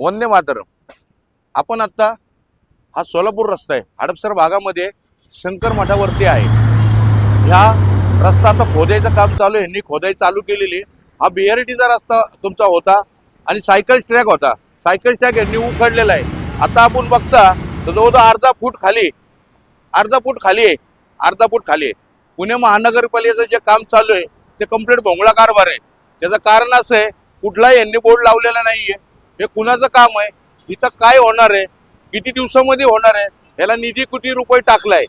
वंदे मातरम. आपण आत्ता हा सोलापूर रस्ता आहे. हडपसर भागामध्ये शंकर मठावरती आहे. ह्या रस्ता आता खोदायचं काम चालू आहे. यांनी खोदाई चालू केलेली. हा बीआरटीचा रस्ता तुमचा होता आणि सायकल ट्रॅक होता. सायकल ट्रॅक यांनी उखडलेला आहे. आता आपण बघता तर जवळजवळ अर्धा फूट खाली अर्धा फूट खाली आहे. अर्धा फूट खाली आहे. पुणे महानगरपालिकेचं जे काम चालू आहे ते कंप्लीट भोंगळा कारभार आहे. त्याचं कारण असं आहे कुठलाही यांनी बोर्ड लावलेला नाही आहे हे कुणाचं काम आहे? इथं काय होणार आहे? किती दिवसामध्ये होणार आहे? ह्याला निधी किती रुपये टाकलाय?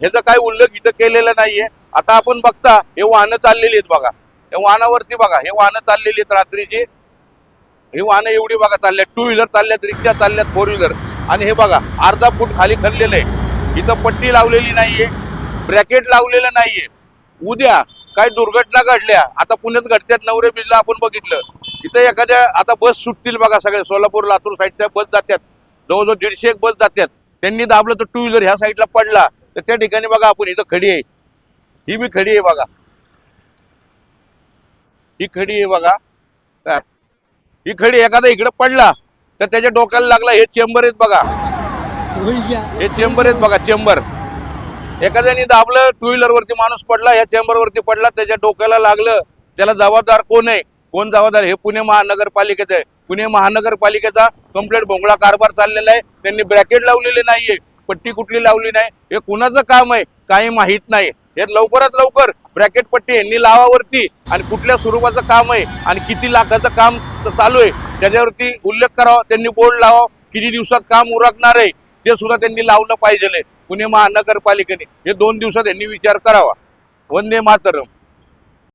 ह्याचा काय उल्लेख इथं केलेला नाहीये. आता आपण बघता हे वाहनं चाललेली आहेत बघा. हे वाहनावरती बघा हे वाहनं चाललेली आहेत रात्रीची. हे वाहनं एवढी बघा चालल्यात. टू व्हीलर चालल्यात रिक्षा चालल्यात फोर व्हीलर आणि हे बघा अर्धा फूट खाली खणलेलं आहे. इथं पट्टी लावलेली नाहीये. ब्रॅकेट लावलेलं नाहीये. उद्या काय दुर्घटना घडल्या आता पुण्यात घडत्यात नवरे बिजला आपण बघितलं. इथं एखाद्या आता बस सुटतील बघा सगळ्या सोलापूर लातूर साईडच्या बस जात्यात. जवळजवळ दीडशे एक बस जात्यात. त्यांनी दाबलं तर टू व्हीलर ह्या साईडला पडला. तर त्या ठिकाणी बघा आपण इथं खडी आहे. ही बी खडी आहे बघा. ही खडी आहे बघा. काय? ही खडी एखादा इकडे पडला तर त्याच्या डोक्याला लागला हे चेंबर आहेत बघा. हे चेंबर आहेत बघा चेंबर एखाद्याने दाबलं टू व्हीलर वरती माणूस पडला या चेंबर वरती पडला त्याच्या डोक्याला लागलं त्याला जबाबदार कोण आहे? कोण जबाबदार हे पुणे महानगरपालिकेचं आहे. पुणे महानगरपालिकेचा कंप्लेट भोंगळा कारभार चाललेला आहे. त्यांनी ब्रॅकेट लावलेले नाहीये. पट्टी कुठली लावली नाही. हे कुणाचं काम आहे? काही माहीत नाही. हे लवकरात लवकर ब्रॅकेट पट्टी यांनी लावावरती आणि कुठल्या स्वरूपाचं काम आहे आणि किती लाखाचं काम चालू आहे त्याच्यावरती उल्लेख करावा. त्यांनी बोर्ड लावा किती दिवसात काम उरकणार आहे ते सुद्धा त्यांनी लावलं पाहिजे. पुणे महानगरपालिकेने हे दोन दिवसात यांनी विचार करावा. वंदे मातरम.